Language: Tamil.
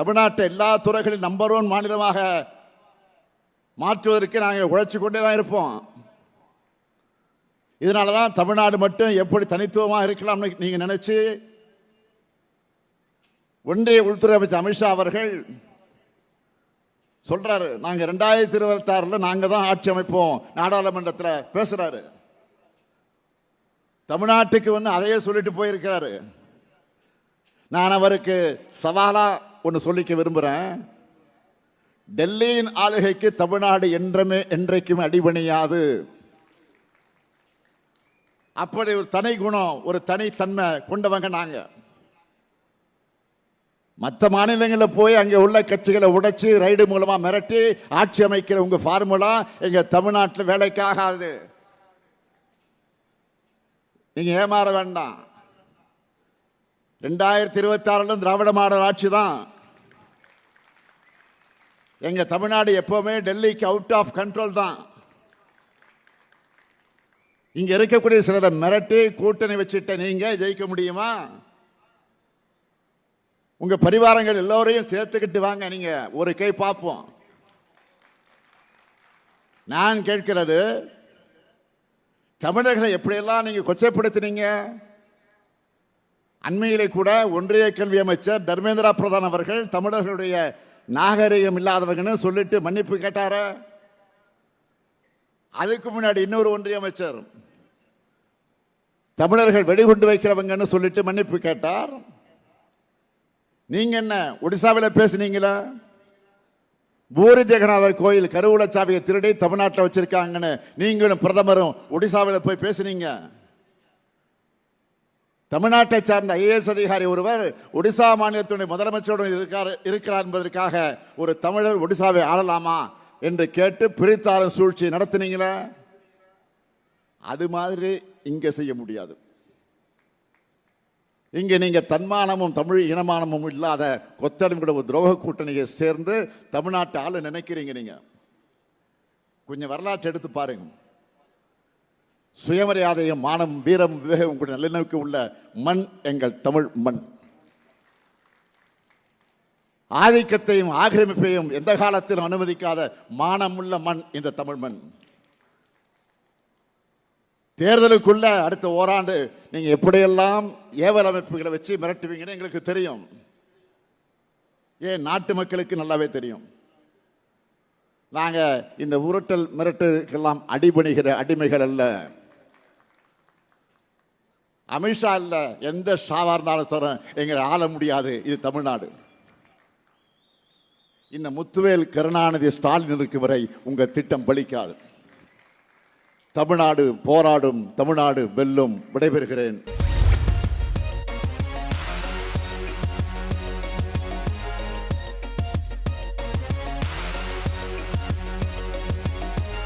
தமிழ்நாட்டை எல்லா துறைகளிலும் நம்பர் ஒன் மாநிலமாக மாற்றுவதற்கு நாங்கள் உழைச்சி கொண்டே தான் இருப்போம். இதனால தான் தமிழ்நாடு மட்டும் எப்படி தனித்துவமாக இருக்கலாம்னு நீங்கள் நினைச்சு ஒன்றிய உள்துறை அமைச்சர் அமித்ஷா அவர்கள் சொல்றாரு. நாங்கள் ரெண்டாயிரத்தி இருபத்தி நாங்கள் தான் ஆட்சி அமைப்போம். நாடாளுமன்றத்தில் பேசுறாரு. தமிழ்நாட்டுக்கு வந்து அதையே சொல்லிட்டு போயிருக்கிறாரு. நான் அவருக்கு சவாலாக ஒன்று சொல்லிக்க விரும்புகிறேன் டெல்லியின் ஆளுகைக்கு தமிழ்நாடு என்றமே என்றைக்கும் அடிபணியாது. அப்படி ஒரு தனி குணம் ஒரு தனித்தன்மை கொண்டவங்க நாங்க. மற்ற மாநிலங்களில் போய் அங்கே உள்ள கட்சிகளை உடைச்சு ரைடு மூலமாக மிரட்டி ஆட்சி அமைக்கிற உங்கள் ஃபார்முலா எங்கள் தமிழ்நாட்டில் வேலைக்காகாது நீங்கள் ஏமாற வேண்டாம். ரெண்டாயிரத்தி இருபத்தி ஆறுல திராவிட மாடல் ஆட்சி தான். எங்கள் தமிழ்நாடு எப்போவுமே டெல்லிக்கு அவுட் ஆஃப் கண்ட்ரோல் தான். இங்கே இருக்கக்கூடிய சிலரை மிரட்டி கூட்டணி வச்சுட்ட நீங்கள் ஜெயிக்க முடியுமா? உங்கள் பரிவாரங்கள் எல்லோரையும் சேர்த்துக்கிட்டு வாங்க நீங்கள் ஒரு கை பார்ப்போம். நான் கேட்கிறது தமிழர்களை எப்படியெல்லாம் நீங்கள் கொச்சைப்படுத்தினீங்க? அண்மையிலே கூட ஒன்றிய கல்வி அமைச்சர் தர்மேந்திரா பிரதான் அவர்கள் தமிழர்களுடைய நாகரிகம் இல்லாதவங்கன்னு சொல்லிட்டு மன்னிப்பு கேட்டார? அதுக்கு முன்னாடி இன்னொரு ஒன்றிய அமைச்சர் தமிழர்கள் வெடிகுண்டு வைக்கிறவங்கன்னு சொல்லிட்டு மன்னிப்பு கேட்டார். நீங்க என்ன ஒடிசாவில் பேசுனீங்களா? பூரி ஜெகநாதர் கோயில் கருவூல சாவியை திருடி தமிழ்நாட்டில் வச்சிருக்காங்கன்னு நீங்களும் பிரதமரும் ஒடிசாவில் போய் பேசுனீங்க. தமிழ்நாட்டை சார்ந்த ஐஏஎஸ் அதிகாரி ஒருவர் ஒடிசா மாநிலத்துடைய முதலமைச்சருடன் இருக்கார் இருக்கிறார் என்பதற்காக ஒரு தமிழர் ஒடிசாவை ஆளலாமா என்று கேட்டு பிரித்தாளர் சூழ்ச்சி நடத்தினீங்களா? அது மாதிரி இங்கே செய்ய முடியாது. இங்கே நீங்கள் தன்மானமும் தமிழ் இனமானமும் இல்லாத கொத்தடிமையோட ஒரு துரோக கூட்டணியை சேர்ந்து தமிழ்நாட்டை ஆளு நினைக்கிறீங்க நீங்கள் கொஞ்சம் வரலாற்றை எடுத்து பாருங்கள் சுயமரியாதையும் மானம் வீரம் விவேகம் கூட நல்லிணக்கு உள்ள மண் எங்கள் தமிழ் மண். ஆதிக்கத்தையும் ஆக்கிரமிப்பையும் எந்த காலத்திலும் அனுமதிக்காத மானமுள்ள மண் இந்த தமிழ் மண். தேர்தலுக்குள்ள அடுத்த ஓராண்டு நீங்க எப்படியெல்லாம் ஏவல் அமைப்புகளை வச்சு மிரட்டுவீங்கன்னு எங்களுக்கு தெரியும். ஏன் நாட்டு மக்களுக்கு நல்லாவே தெரியும். நாங்கள் இந்த உருட்டல் மிரட்டுக்கெல்லாம் அடிபணிகிற அடிமைகள் அல்ல. அமித்ஷா இல்லை எந்த ஷாவாக இருந்தாலும் சார் எங்களை ஆள முடியாது. இது தமிழ்நாடு. இந்த முத்துவேல் கருணாநிதி ஸ்டாலின் இருக்கும் வரை உங்கள் திட்டம் பலிக்காது. தமிழ்நாடு போராடும் தமிழ்நாடு வெல்லும் விடைபெறுகிறேன்.